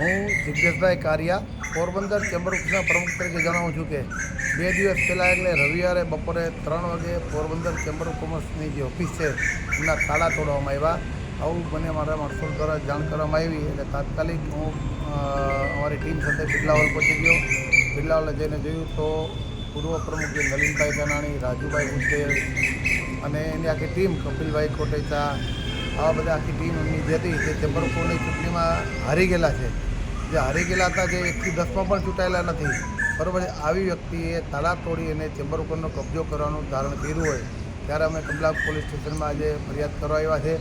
હું જિજ્ઞેશભાઈ કારિયા, પોરબંદર ચેમ્બર ઓફિસના પ્રમુખ તરીકે જણાવું છું કે બે દિવસ પહેલાં એટલે રવિવારે બપોરે ત્રણ વાગે પોરબંદર ચેમ્બર ઓફ કોમર્સની જે ઓફિસ છે, એમના તાળા તોડવામાં આવ્યા. આવું મને મારા માણસો દ્વારા જાણ કરવામાં આવી એટલે તાત્કાલિક હું અમારી ટીમ સાથે બિરલાવલ પહોંચી ગયો. બિરલાવલે જઈને જોયું તો પૂર્વ પ્રમુખ જે નલિનભાઈ ગનાણી રાજુભાઈ ઉદ્દેવ અને એની આખી ટીમ કપિલભાઈ કોટેચા, આવા બધા આખી ટીમ એમની જે હતી તે ચેમ્બર ચૂંટણીમાં હારી ગયેલા છે. જે હારી ગયેલા હતા, જે એકથી દસમાં પણ ચૂંટાયેલા નથી. બરાબર, આવી વ્યક્તિએ તાળા તોડી અને ચેમ્બર ઉપરનો કબજો કરવાનું ધારણ કર્યું હોય, ત્યારે અમે કમલા પોલીસ સ્ટેશનમાં આજે ફરિયાદ કરવા આવ્યા છે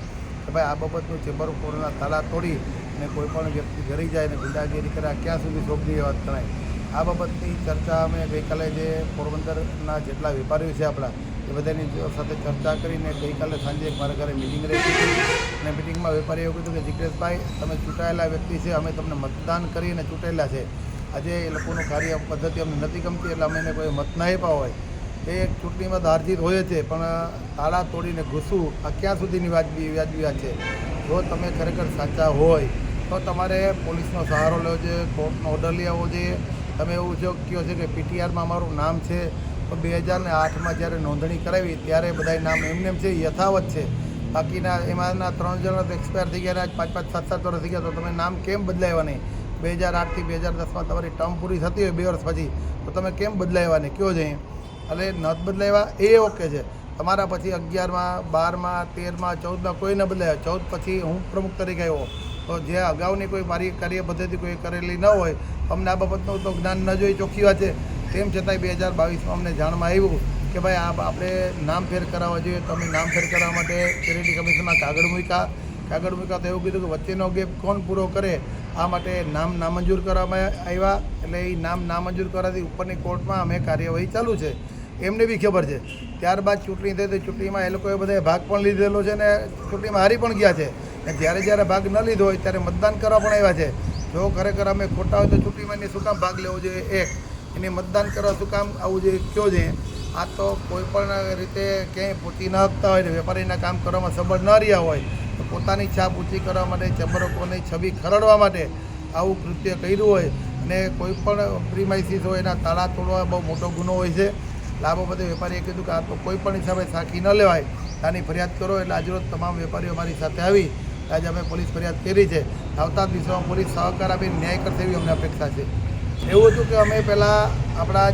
કે ભાઈ, આ બાબતનું ચેમ્બર ઉપરના તાળા તોડી અને કોઈપણ વ્યક્તિ ઘરી જાય અને ગુંડાગીરી કરે ક્યાં સુધી શોભનીય વાત ગણાય. આ બાબતની ચર્ચા અમે ગઈકાલે જે પોરબંદરના જેટલા વેપારીઓ છે આપણા એ બધાની સાથે ચર્ચા કરીને ગઈકાલે સાંજે એક મારા ઘરે મિટિંગ રહી હતી અને મિટિંગમાં વેપારીએ કીધું કે, જિગ્નેશભાઈ, તમે ચૂંટાયેલા વ્યક્તિ છે, અમે તમને મતદાન કરીને ચૂંટાયેલા છે. આજે એ લોકોનું કાર્ય પદ્ધતિ અમને નથી ગમતી, એટલે અમે એને કોઈ મત ના આપ્યા હોય. એ ચૂંટણીમાં તો હોય છે, પણ તાળા તોડીને ઘૂસવું આ ક્યાં સુધીની વાજબી વ્યાજબી વાત છે? જો તમે ખરેખર સાચા હોય, તો તમારે પોલીસનો સહારો લેવો જોઈએ, કોર્ટનો ઓર્ડર લઈ જોઈએ. તમે એવું જો કહો છો કે પીટીઆરમાં અમારું નામ છે બે હજાર ને આઠમાં જ્યારે નોંધણી કરાવી, ત્યારે બધાય નામ એમને એમ છે, યથાવત છે. બાકીના એમાંના ત્રણ જણા તો એક્સપાયર થઈ ગયા પાંચ પાંચ, સાત સાત વર્ષ થઈ ગયા, તો તમે નામ કેમ બદલાવ્યા નહીં? બે હજાર આઠથી બે હજાર દસમાં તમારી ટર્મ પૂરી થતી હોય બે વર્ષ પછી, તો તમે કેમ બદલાવ્યા નહીં? કયો જઈએ એટલે નથ બદલાવ્યા એ ઓકે છે. તમારા પછી અગિયારમાં, બારમાં, તેરમાં, ચૌદમાં કોઈ ન બદલાયા. ચૌદ પછી હું પ્રમુખ તરીકે આવ્યો. તો જે અગાઉની કોઈ મારી કાર્ય પદ્ધતિ કોઈ કરેલી ન હોય અમને આ બાબતનું તો જ્ઞાન ન જોઈ ચોખ્ખી વાત છે. તેમ છતાંય બે હજાર બાવીસમાં અમને જાણમાં આવ્યું કે ભાઈ આ આપણે નામ ફેર કરાવવા જોઈએ. તો અમે નામ ફેર કરાવવા માટે ચેરિટી કમિશનમાં કાગળ મૂક્યા. કાગળ મૂક્યા તો એવું કીધું કે વચ્ચેનો ગેપ કોણ પૂરો કરે? આ માટે નામ નામંજૂર કરવામાં આવ્યા. એટલે એ નામ નામંજૂર કરવાથી ઉપરની કોર્ટમાં અમે કાર્યવાહી ચાલુ છે. એમને બી ખબર છે. ત્યારબાદ ચૂંટણી થઈ તો ચૂંટણીમાં એ લોકોએ બધાએ ભાગ પણ લીધેલો છે ને ચૂંટણીમાં હારી પણ ગયા છે. અને જ્યારે જ્યારે ભાગ ન લીધો હોય ત્યારે મતદાન કરવા પણ આવ્યા છે. જો ખરેખર અમે ખોટા હોય તો ચૂંટણીમાં શું કામ ભાગ લેવો જોઈએ? એક એની મતદાન કરવા શું કામ? આવું જે કયો છે, આ તો કોઈ પણ રીતે ક્યાંય પૂછી ન આપતા હોય ને વેપારીના કામ કરવામાં સબળ ન રહ્યા હોય, તો પોતાની છાપ ઊંચી કરવા માટે, ચબરકોની છબી ખરડવા માટે આવું કૃત્ય કર્યું હોય અને કોઈ પણ પ્રીમાઇસીસ હોય, એના તાળા તોડવા બહુ મોટો ગુનો હોય છે. લાભો બધે વેપારીએ કીધું કે આ તો કોઈ પણ હિસાબે સાખી ન લેવાય. તાની ફરિયાદ કરો એટલે આજરોજ તમામ વેપારીઓ અમારી સાથે આવી. આજે અમે પોલીસ ફરિયાદ કરી છે. આવતા દિવસોમાં પોલીસ સહકાર આપીને ન્યાય કરશે એવી અમને અપેક્ષા છે. એવું હતું કે અમે પહેલાં આપણા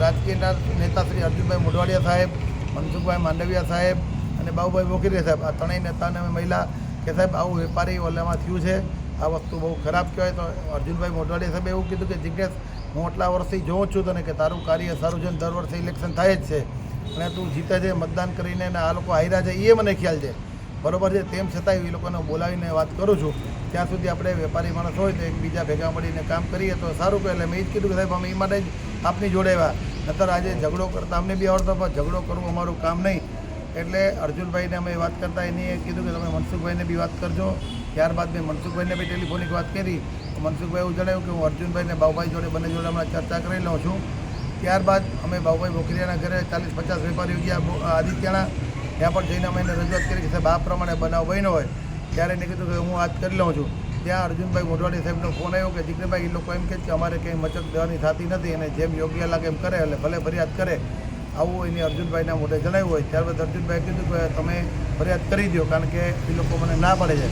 રાજકીય નેતા શ્રી અર્જુનભાઈ મોઢવાડિયા સાહેબ, મનસુખભાઈ માંડવિયા સાહેબ અને બાબુભાઈ બોકીરિયા સાહેબ, આ ત્રણેય નેતાને અમે મહિલા કે સાહેબ, આવું વેપારી ઓલામાં થયું છે, આ વસ્તુ બહુ ખરાબ કહેવાય તો અર્જુનભાઈ મોઢવાડિયા સાહેબે એવું કીધું કે જિજ્ઞેશ હું આટલા વર્ષથી જોઉં છું તને કે તારું કાર્ય સારું છે દર વર્ષે ઇલેક્શન થાય જ છે. અને તું જીતે છે, મતદાન કરીને અને આ લોકો હાર્યા છે એ મને ખ્યાલ છે. બરોબર છે. તેમ છતાં એ લોકોને બોલાવીને વાત કરું છું. ત્યાં સુધી આપણે વેપારી માણસ હોય તો એકબીજા ભેગા મળીને કામ કરીએ તો સારું કહે એટલે મેં એ જ કીધું કે સાહેબ, અમે એ માટે જ આપની જોડે આવ્યા. નતર આજે ઝઘડો કરતા અમને બી આવડતો, પણ ઝઘડો કરવું અમારું કામ નહીં. એટલે અર્જુનભાઈને અમે વાત કરતા, એની એ કીધું કે તમે મનસુખભાઈને બી વાત કરજો. ત્યારબાદ મેં મનસુખભાઈને બી ટેલિફોનિક વાત કરી. મનસુખભાઈ એવું જણાવ્યું કે હું અર્જુનભાઈને બાબુભાઈ જોડે બંને જોડે હમણાં ચર્ચા કરી લઉં છું. ત્યારબાદ અમે બાબુભાઈ બોકરિયાના ઘરે ચાલીસ પચાસ વેપારીઓ ગયા. આદિત્યના ત્યાં પણ જઈને અમે એને રજૂઆત કરી કે સાહેબ, આ પ્રમાણે બનાવ બન્યો હોય, ત્યારે એને કીધું કે હું વાત કરી લઉં છું. ત્યાં અર્જુનભાઈ મોઢવાડી સાહેબનો ફોન આવ્યો કે જીગ્નેભાઈ એ લોકો એમ કહે કે અમારે કંઈ મચક દેવાની થતી નથી અને જેમ યોગ્ય લાગે એમ કરે, એટલે ભલે ફરિયાદ કરે. આવું એને અર્જુનભાઈના મોઢે જણાવ્યું હોય. ત્યારબાદ અર્જુનભાઈએ કીધું કે, તમે ફરિયાદ કરી દો કારણ કે એ લોકો મને ના પડે છે.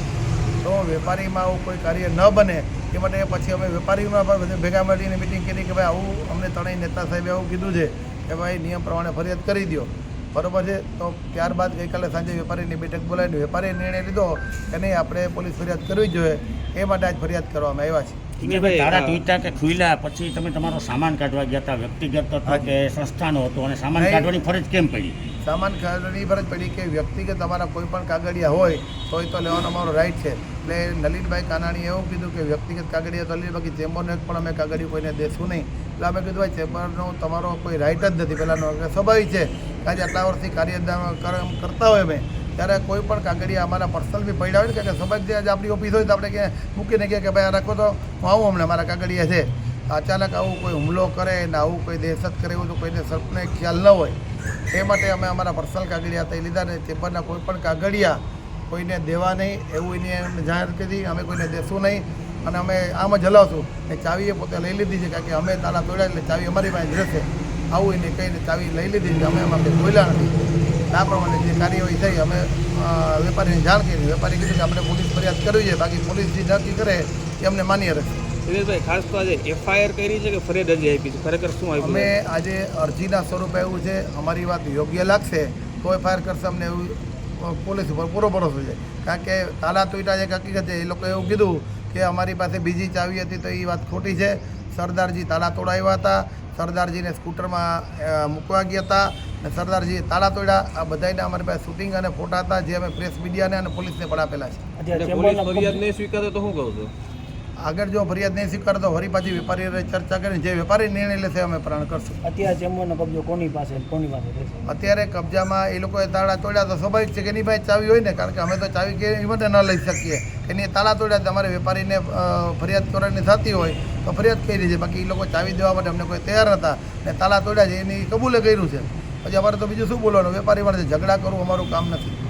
તો વેપારીમાં આવું કોઈ કાર્ય ન બને, એ માટે પછી અમે વેપારીમાં પણ ભેગા મળીને મિટિંગ કરી કે, ભાઈ, આવું અમને ત્રણેય નેતા સાહેબે આવું કીધું છે કે, ભાઈ, નિયમ પ્રમાણે ફરિયાદ કરી દો બરોબર છે? તો ત્યારબાદ ગઈકાલે સાંજે વેપારીની બેઠક બોલાવીને વેપારીએ નિર્ણય લીધો કે નહીં, આપણે પોલીસ ફરિયાદ કરવી જોઈએ. એ માટે આજ ફરિયાદ કરવામાં આવ્યા છે. છે ભાઈ તારા ટૂટા કે ખુલ્યા પછી તમે તમારો સામાન કાઢવા ગયા હતા વ્યક્તિગત હતો કે સંસ્થાનો હતો અને સામાન. કાઢવાની ફરજ કેમ પડી? સામાન કાઢવાની ફરજ પડી કે વ્યક્તિગત તમારા કોઈ પણ કાગળિયા હોય તો એ તો લેવાનો અમારો રાઈટ છે. એટલે નલિનભાઈ કાનાણીએ એવું કીધું કે વ્યક્તિગત કાગળિયા તો લઈ બાકી ચેમ્બરનો એક પણ અમે કાગળિયું કોઈને દેશું નહીં. એટલે અમે કીધું ભાઈ ચેમ્બરનો તમારો કોઈ રાઈટ જ નથી. પહેલાંનો કે સ્વાભાવિક છે. કે આજે આટલા વર્ષથી કાર્ય કર- કરતા હોય અમે. ત્યારે કોઈ પણ કાગળિયા અમારા પર્સનલ બી પડ્યા હોય ને કે સમજ જે આપણી ઓફિસ હોય તો આપણે કે મૂકીને કહે કે ભાઈ આ રાખો તો હું આવું હમણાં મારા કાગળિયા છે. અચાનક આવું કોઈ હુમલો કરે ને આવું કોઈ દહેશત કરે એવું તો કોઈને સર્પને ખ્યાલ ન હોય. એ માટે અમે અમારા પર્સનલ કાગળિયા તે લીધા ને ચેમ્બરના કોઈ પણ કાગળિયા કોઈને દેવા નહીં, એવું એની અમને જાહેર કરી, અમે કોઈને દેશું નહીં. અને અમે આમ જ હલાવશું. એ ચાવી એ પોતે લઈ લીધી છે, કારણ કે અમે તાળા તોડ્યા એટલે ચાવી અમારી પાસે જ રહેશે. આવું એને કહીને ચાવી લઈ લીધી છે, અમે એમાં બોલ્યા નથી. આ પ્રમાણે જે કાર્યવાહી થઈ અમે વેપારીને જાણ કરી. વેપારી કીધું કે આપણે પોલીસ ફરિયાદ કરવી છે. બાકી પોલીસ જે નક્કી કરે એ અમને માન્ય રહેશે. દિનેશભાઈ ખાસ તો આજે એફઆઈઆર કરી છે કે ફરિયાદ અરજી આપી છે? ખરેખર શું આપ્યું અમે આજે અરજીના સ્વરૂપે એવું છે અમારી વાત યોગ્ય લાગશે તો એફઆઈઆર કરશે અમને એવું પોલીસ ઉપર પૂરો ભરોસો છે. કારણ કે તાલા તોઈટા જે હકીકત છે. એ લોકોએ એવું કીધું કે અમારી પાસે બીજી ચાવી હતી તો એ વાત ખોટી છે. સરદારજી તાલા તોડાવ્યા હતા. સરદારજીને સ્કૂટરમાં મૂકવા ગયા હતા. અને સરદારજી તાળા તોડ્યા આ બધાને અમારી પાસે શૂટિંગ અને ફોટા હતા જે અમે પ્રેસ મીડિયાને અને પોલીસને પણ આપેલા છે. અને પોલીસ ફરિયાદ નહીં સ્વીકારે તો શું કહું છું? આગળ જો ફરિયાદ નહીં સ્વીકારતો ફરી પાછી વેપારી ચર્ચા કરીને જે વેપારી નિર્ણય લેશે અમે પ્રાણ કરશું. અત્યારે ચેમ્બરનો કબજો કોની પાસે કોની પાસે રહેશે? અત્યારે કબજામાં એ લોકોએ તાળા તોડ્યા તો સ્વાભાવિક છે કે એની પાસે ચાવી હોય ને કારણ કે અમે તો ચાવી કે માટે ન લઈ શકીએ. એની તાળા તોડ્યા તમારે વેપારીને ફરિયાદ કરવાની થતી હોય તો ફરિયાદ કરી છે. બાકી એ લોકો ચાવી દેવા માટે અમને કોઈ તૈયાર હતા ને તાળા તોડ્યા છે એની કબૂલે કર્યું છે. પછી અમારે તો બીજું શું બોલવાનું? વેપારી માટે ઝઘડા કરવું અમારું કામ નથી.